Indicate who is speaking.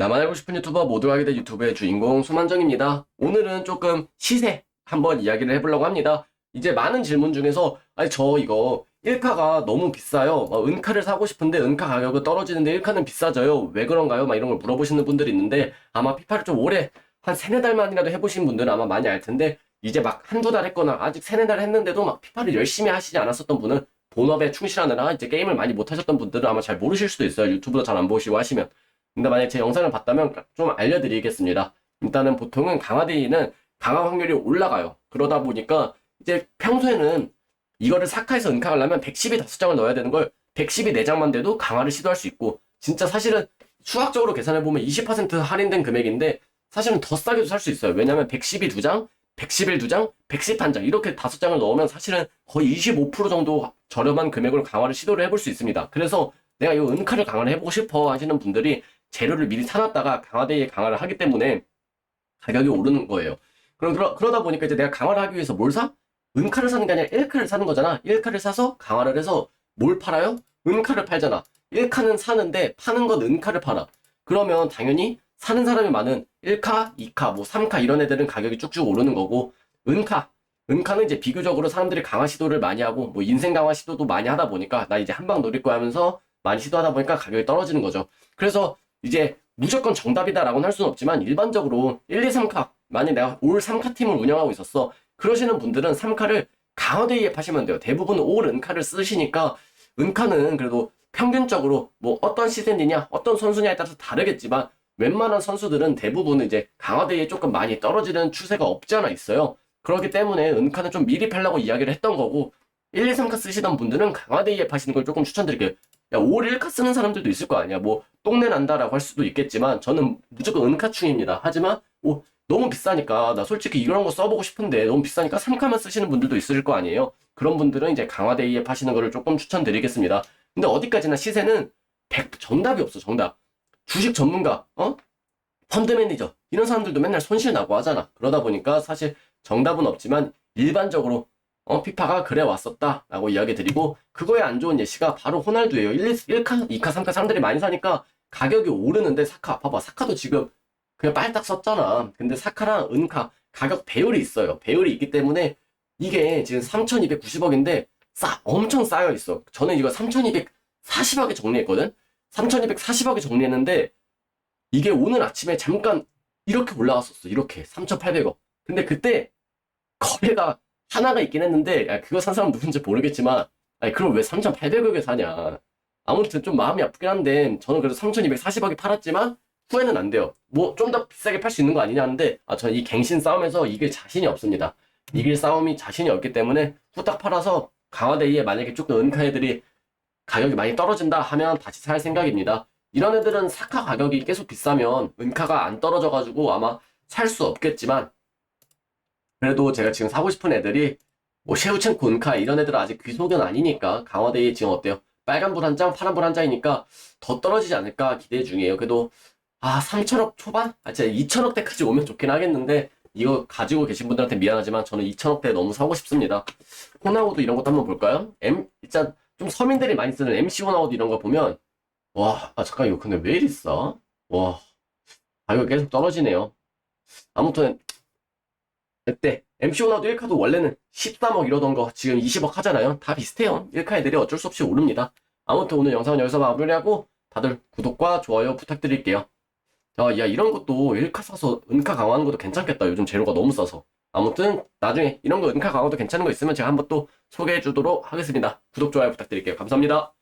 Speaker 1: 나만 알고 싶은 유튜버 모두가 하게 된 유튜브의 주인공 소만정입니다. 오늘은 조금 시세 한번 이야기를 해보려고 합니다. 이제 많은 질문 중에서 아니 저 이거 1카가 너무 비싸요. 막 은카를 사고 싶은데 은카 가격은 떨어지는데 1카는 비싸져요. 왜 그런가요? 막 이런 걸 물어보시는 분들이 있는데 아마 피파를 좀 오래 한 세네 달만이라도 해보신 분들은 아마 많이 알 텐데 이제 막 한두 달 했거나 아직 세네 달 했는데도 막 피파를 열심히 하시지 않았었던 분은 본업에 충실하느라 이제 게임을 많이 못 하셨던 분들은 아마 잘 모르실 수도 있어요. 유튜브도 잘 안 보시고 하시면. 근데 만약에 제 영상을 봤다면 좀 알려드리겠습니다. 일단은 보통은 강화데이는 강화 확률이 올라가요. 그러다 보니까 이제 평소에는 이거를 사카에서 은카하려면 110이 5장을 넣어야 되는 걸 110이 4장만 돼도 강화를 시도할 수 있고 진짜 사실은 수학적으로 계산해보면 20% 할인된 금액인데 사실은 더 싸게도 살 수 있어요. 왜냐면 112 2장, 111 2장, 110 1장 이렇게 5장을 넣으면 사실은 거의 25% 정도 저렴한 금액으로 강화를 시도를 해볼 수 있습니다. 그래서 내가 이 은카를 강화를 해보고 싶어 하시는 분들이 재료를 미리 사놨다가 강화대에 강화를 하기 때문에 가격이 오르는 거예요. 그럼 그러, 그러다 보니까 이제 내가 강화를 하기 위해서 뭘 사? 은카를 사는 게 아니라 1카를 사는 거잖아. 1카를 사서 강화를 해서 뭘 팔아요? 은카를 팔잖아. 1카는 사는데 파는 건 은카를 팔아. 그러면 당연히 사는 사람이 많은 1카, 2카, 뭐 3카 이런 애들은 가격이 쭉쭉 오르는 거고 은카, 은카는 이제 비교적으로 사람들이 강화 시도를 많이 하고 뭐 인생 강화 시도도 많이 하다 보니까 나 이제 한 방 노릴 거야 하면서 많이 시도하다 보니까 가격이 떨어지는 거죠. 그래서 이제 무조건 정답이다라고는 할 수는 없지만 일반적으로 1, 2, 3카 만약 내가 올 3카 팀을 운영하고 있었어 그러시는 분들은 3카를 강화대에 파시면 돼요. 대부분 올 은카를 쓰시니까 은카는 그래도 평균적으로 뭐 어떤 시즌이냐 어떤 선수냐에 따라서 다르겠지만 웬만한 선수들은 대부분 이제 강화대에 조금 많이 떨어지는 추세가 없지 않아 있어요. 그렇기 때문에 은카는 좀 미리 팔라고 이야기를 했던 거고 1, 2, 3카 쓰시던 분들은 강화대에 파시는 걸 조금 추천드릴게요. 야, 5, 1카 쓰는 사람들도 있을 거 아니야. 뭐 똥내 난다라고 할 수도 있겠지만 저는 무조건 은카충입니다. 하지만 뭐 너무 비싸니까 나 솔직히 이런 거 써보고 싶은데 너무 비싸니까 3카만 쓰시는 분들도 있을 거 아니에요. 그런 분들은 이제 강화데이에 파시는 거를 조금 추천드리겠습니다. 근데 어디까지나 시세는 100 정답이 없어 정답. 주식 전문가, 어? 펀드 매니저 이런 사람들도 맨날 손실 나고 하잖아. 그러다 보니까 사실 정답은 없지만 일반적으로 어, 피파가 그래 왔었다라고 이야기 드리고 그거에 안 좋은 예시가 바로 호날두예요. 1, 1카, 2카, 3카 사람들이 많이 사니까 가격이 오르는데 사카 봐봐 사카도 지금 그냥 빨딱 썼잖아. 근데 사카랑 은카 가격 배율이 있어요. 배율이 있기 때문에 이게 지금 3,290억인데 싸 엄청 쌓여 있어. 저는 이거 3,240억에 정리했거든. 3,240억에 정리했는데 이게 오늘 아침에 잠깐 이렇게 올라갔었어. 이렇게 3,800억. 근데 그때 거래가 하나가 있긴 했는데 야, 그거 산 사람 누군지 모르겠지만 아니 그럼 왜 3,800억에 사냐. 아무튼 좀 마음이 아프긴 한데 저는 그래도 3,240억에 팔았지만 후회는 안 돼요. 뭐 좀 더 비싸게 팔 수 있는 거 아니냐 하는데 아 저는 이 갱신 싸움에서 이길 자신이 없습니다. 이길 싸움이 자신이 없기 때문에 후딱 팔아서 강화대이에 만약에 조금 은카 애들이 가격이 많이 떨어진다 하면 다시 살 생각입니다. 이런 애들은 사카 가격이 계속 비싸면 은카가 안 떨어져가지고 아마 살 수 없겠지만 그래도 제가 지금 사고 싶은 애들이 뭐 셰우첸코 은카 이런 애들은 아직 귀속은 아니니까 강화대이 지금 어때요? 빨간불 한 장, 파란불 한 장이니까 더 떨어지지 않을까 기대 중이에요. 그래도 아 3천억 초반? 아 진짜 2천억대까지 오면 좋긴 하겠는데 이거 가지고 계신 분들한테 미안하지만 저는 2천억대 너무 사고 싶습니다. 호나우드 이런 것도 한번 볼까요? M 일단 좀 서민들이 많이 쓰는 MC 호나우드 이런 거 보면 와, 아 잠깐 이거 근데 왜 이리 싸? 와, 가격 계속 떨어지네요. 아무튼 그때 MC 호나우드 1카도 원래는 13억 이러던 거 지금 20억 하잖아요. 다 비슷해요. 1카 애들이 어쩔 수 없이 오릅니다. 아무튼 오늘 영상은 여기서 마무리하고 다들 구독과 좋아요 부탁드릴게요. 야, 야 이런 것도 1카 사서 은카 강화하는 것도 괜찮겠다. 요즘 재료가 너무 싸서. 아무튼 나중에 이런 거 은카 강화도 괜찮은 거 있으면 제가 한번 또 소개해 주도록 하겠습니다. 구독, 좋아요 부탁드릴게요. 감사합니다.